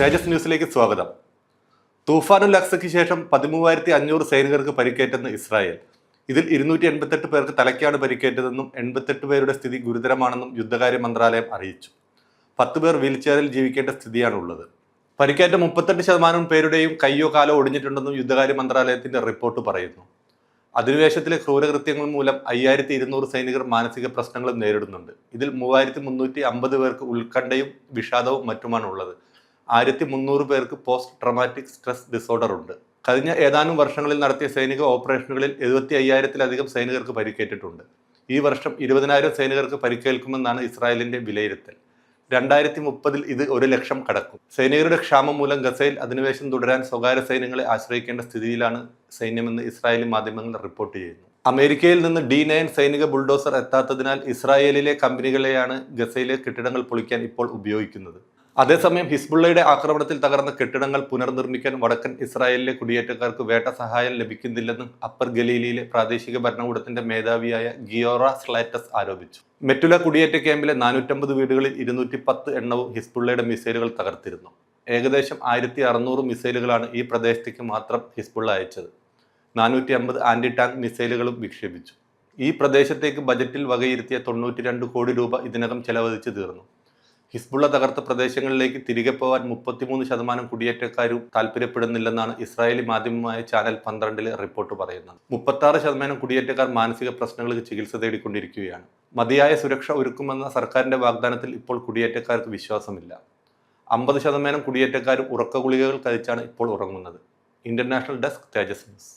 തേജസ് ന്യൂസിലേക്ക് സ്വാഗതം. തൂഫാനുൽ അക്സയ്ക്ക് ശേഷം പതിമൂവായിരത്തി അഞ്ഞൂറ് സൈനികർക്ക് പരിക്കേറ്റെന്ന് ഇസ്രായേൽ. ഇതിൽ ഇരുന്നൂറ്റി എൺപത്തെട്ട് പേർക്ക് തലയ്ക്കാണ് പരിക്കേറ്റതെന്നും എൺപത്തെട്ട് പേരുടെ സ്ഥിതി ഗുരുതരമാണെന്നും യുദ്ധകാര്യ മന്ത്രാലയം അറിയിച്ചു. പത്ത് പേർ വീൽചെയറിൽ ജീവിക്കേണ്ട സ്ഥിതിയാണുള്ളത്. പരിക്കേറ്റ മുപ്പത്തെട്ട് ശതമാനം പേരുടെയും കയ്യോ കാലോ ഒടിഞ്ഞിട്ടുണ്ടെന്നും യുദ്ധകാര്യ മന്ത്രാലയത്തിന്റെ റിപ്പോർട്ട് പറയുന്നു. അധിനിവേശത്തിലെ ക്രൂരകൃത്യങ്ങൾ മൂലം അയ്യായിരത്തി ഇരുന്നൂറ് സൈനികർ മാനസിക പ്രശ്നങ്ങളും നേരിടുന്നുണ്ട്. ഇതിൽ മൂവായിരത്തി മുന്നൂറ്റി അമ്പത് പേർക്ക് ഉത്കണ്ഠയും വിഷാദവും മറ്റുമാണ് ഉള്ളത് ആയിരത്തി മുന്നൂറ് പേർക്ക് പോസ്റ്റ് ട്രോമാറ്റിക് സ്ട്രെസ് ഡിസോർഡർ ഉണ്ട്. കഴിഞ്ഞ ഏതാനും വർഷങ്ങളിൽ നടത്തിയ സൈനിക ഓപ്പറേഷനുകളിൽ എഴുപത്തി അയ്യായിരത്തിലധികം സൈനികർക്ക് പരിക്കേറ്റിട്ടുണ്ട്. ഈ വർഷം ഇരുപതിനായിരം സൈനികർക്ക് പരിക്കേൽക്കുമെന്നാണ് ഇസ്രായേലിന്റെ വിലയിരുത്തൽ. രണ്ടായിരത്തി മുപ്പതിൽ ഇത് ഒരു ലക്ഷം കടക്കും. സൈനികരുടെ ക്ഷാമം മൂലം ഗസയിൽ അധിനിവേശം തുടരാൻ സ്വകാര്യ സൈന്യങ്ങളെ ആശ്രയിക്കേണ്ട സ്ഥിതിയിലാണ് സൈന്യമെന്ന് ഇസ്രായേലി മാധ്യമങ്ങൾ റിപ്പോർട്ട് ചെയ്യുന്നു. അമേരിക്കയിൽ നിന്ന് ഡി നയൻ സൈനിക ബുൾഡോസർ എത്താത്തതിനാൽ ഇസ്രായേലിലെ കമ്പനികളെയാണ് ഗസയിലെ കെട്ടിടങ്ങൾ പൊളിക്കാൻ ഇപ്പോൾ ഉപയോഗിക്കുന്നത്. അതേസമയം ഹിസ്ബുള്ളയുടെ ആക്രമണത്തിൽ തകർന്ന കെട്ടിടങ്ങൾ പുനർനിർമ്മിക്കാൻ വടക്കൻ ഇസ്രായേലിലെ കുടിയേറ്റക്കാർക്ക് വേട്ട സഹായം ലഭിക്കുന്നില്ലെന്നും അപ്പർ ഗലീലിയിലെ പ്രാദേശിക ഭരണകൂടത്തിന്റെ മേധാവിയായ ഗിയോറ സ്ലാറ്റസ് ആരോപിച്ചു. മെറ്റുല കുടിയേറ്റ ക്യാമ്പിലെ നാനൂറ്റമ്പത് വീടുകളിൽ ഇരുന്നൂറ്റി പത്ത് എണ്ണവും ഹിസ്ബുള്ളയുടെ മിസൈലുകൾ തകർത്തിരുന്നു. ഏകദേശം ആയിരത്തി അറുന്നൂറ് മിസൈലുകളാണ് ഈ പ്രദേശത്തേക്ക് മാത്രം ഹിസ്ബുള്ള അയച്ചത്. നാനൂറ്റി അമ്പത് ആന്റി ടാങ്ക് മിസൈലുകളും വിക്ഷേപിച്ചു. ഈ പ്രദേശത്തേക്ക് ബജറ്റിൽ വകയിരുത്തിയ തൊണ്ണൂറ്റി രണ്ട് കോടി രൂപ ഇതിനകം ചെലവഴിച്ചു തീർന്നു. ഹിസ്ബുള്ള തകർത്ത പ്രദേശങ്ങളിലേക്ക് തിരികെ പോകാൻ മുപ്പത്തിമൂന്ന് ശതമാനം കുടിയേറ്റക്കാരും താല്പര്യപ്പെടുന്നില്ലെന്നാണ് ഇസ്രായേലി മാധ്യമമായ ചാനൽ പന്ത്രണ്ടിലെ റിപ്പോർട്ട് പറയുന്നത്. മുപ്പത്തി ശതമാനം കുടിയേറ്റക്കാർ മാനസിക പ്രശ്നങ്ങൾക്ക് ചികിത്സ തേടിക്കൊണ്ടിരിക്കുകയാണ്. മതിയായ സുരക്ഷ ഒരുക്കുമെന്ന സർക്കാരിന്റെ വാഗ്ദാനത്തിൽ ഇപ്പോൾ കുടിയേറ്റക്കാർക്ക് വിശ്വാസമില്ല. അമ്പത് ശതമാനം കുടിയേറ്റക്കാരും ഉറക്ക ഗുളികകൾ കഴിച്ചാണ് ഇപ്പോൾ ഉറങ്ങുന്നത്. International desk Tejas news.